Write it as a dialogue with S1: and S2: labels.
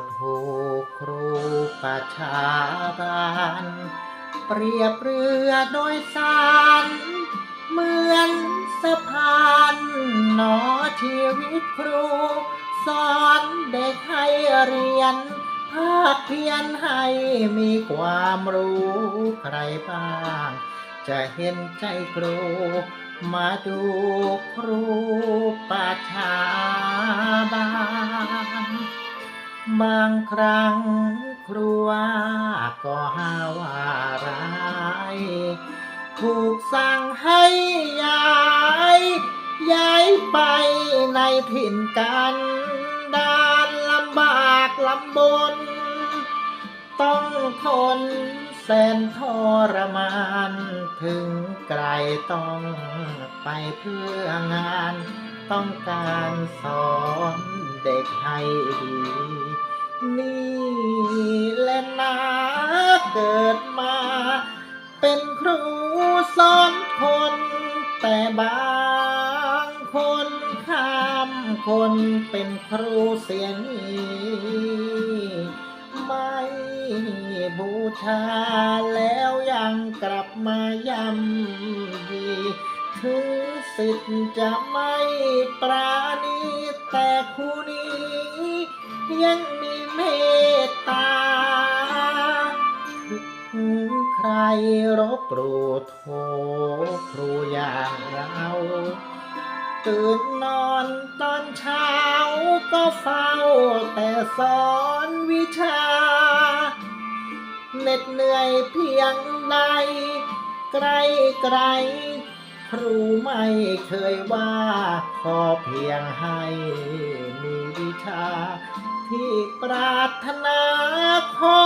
S1: ดหูครูประชาบาลเปรียบเรือโดยสารเหมือนสะพานหนอชีวิตครู สอนเด็กให้เรียนภาคเพียนให้มีความรู้ใครบ้าง จะเห็นใจครู มาดูครูประชาบาล บางครั้งครูว่าก็หาว่าร้ายถูกสั่งให้ย้าย ย้ายไปในถิ่นกันดานลำบากลำบน ต้องทนแสนทรมาน ถึงไกลต้องไปเพื่องาน ต้องการสอนเด็กให้ดี นี่แหละนะเกิดมา เป็นครูสอนคน แต่บางคนข้ามคนเป็นครูเสียนี่ไม่บูชาแล้วยังกลับมาย่ำยีถึงสิทธิ์จะไม่ปราณีแต่คู่นี้ยังมี เมตตา ถึงใครรบหรูโทครูอย่างเรา ตื่นนอนตอนเช้าก็เฝ้าแต่สอนวิชา เหน็ดเหนื่อยเพียงใด ไกลไกลครูไม่เคยว่า ขอเพียงให้มีวิชา ปรารถนาขอ